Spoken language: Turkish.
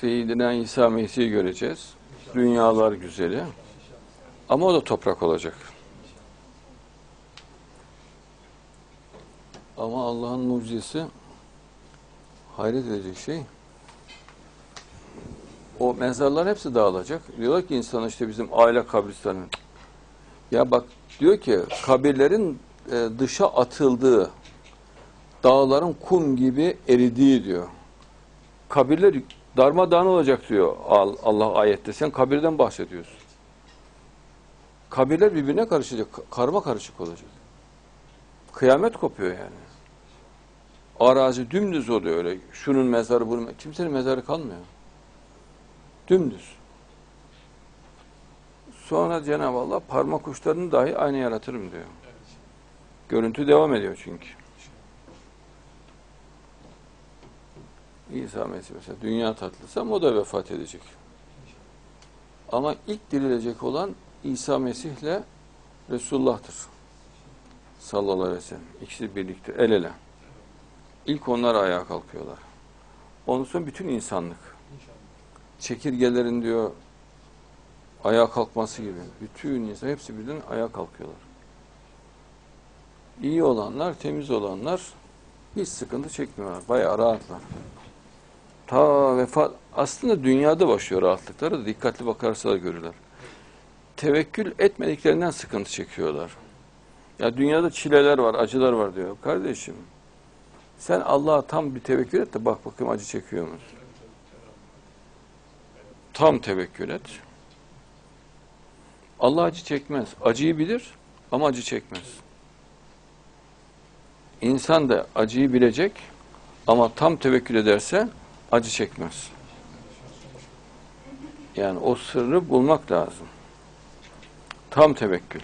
Seyyidina İsa Mesih'i göreceğiz. Dünyalar güzeli. Ama o da toprak olacak. Ama Allah'ın mucizesi hayret edecek şey. O mezarların hepsi dağılacak. Diyorlar ki insana işte bizim aile kabristanı. Ya bak diyor ki kabirlerin e, dışa atıldığı dağların kum gibi eridiği diyor. Kabirler darmadağın olacak diyor Al- Allah ayette. Sen kabirden bahsediyorsun. Kabirler birbirine karışacak. ka- Karma karışık olacak. Kıyamet kopuyor yani. Arazi dümdüz oluyor öyle. Şunun mezarı bunun. Kimsenin mezarı kalmıyor. Dümdüz. Sonra Cenab-ı Allah parmak uçlarını dahi aynı yaratırım diyor. Görüntü devam ediyor çünkü. İsa Mesih mesela dünya tatlısı ama o da vefat edecek. Ama ilk dirilecek olan İsa Mesih ile Resulullah'tır. Sallallahu aleyhi ve sellem. İkisi birlikte el ele. İlk onlar ayağa kalkıyorlar. Ondan sonra bütün insanlık. Çekirgelerin diyor ayağa kalkması gibi. Bütün insan hepsi birden ayağa kalkıyorlar. İyi olanlar, temiz olanlar hiç sıkıntı çekmiyorlar. Bayağı rahatlar. Ta vefat aslında dünyada başlıyor rahatlıkları da dikkatli bakarsalar görürler. Tevekkül etmediklerinden sıkıntı çekiyorlar. Ya dünyada çileler var, acılar var diyor. Kardeşim sen Allah'a tam bir tevekkül et de bak bakayım acı çekiyor musun? Tam tevekkül et. Allah acı çekmez. Acıyı bilir ama acı çekmez. İnsan da acıyı bilecek ama tam tevekkül ederse acı çekmez. Yani o sırrı bulmak lazım. Tam tevekkül.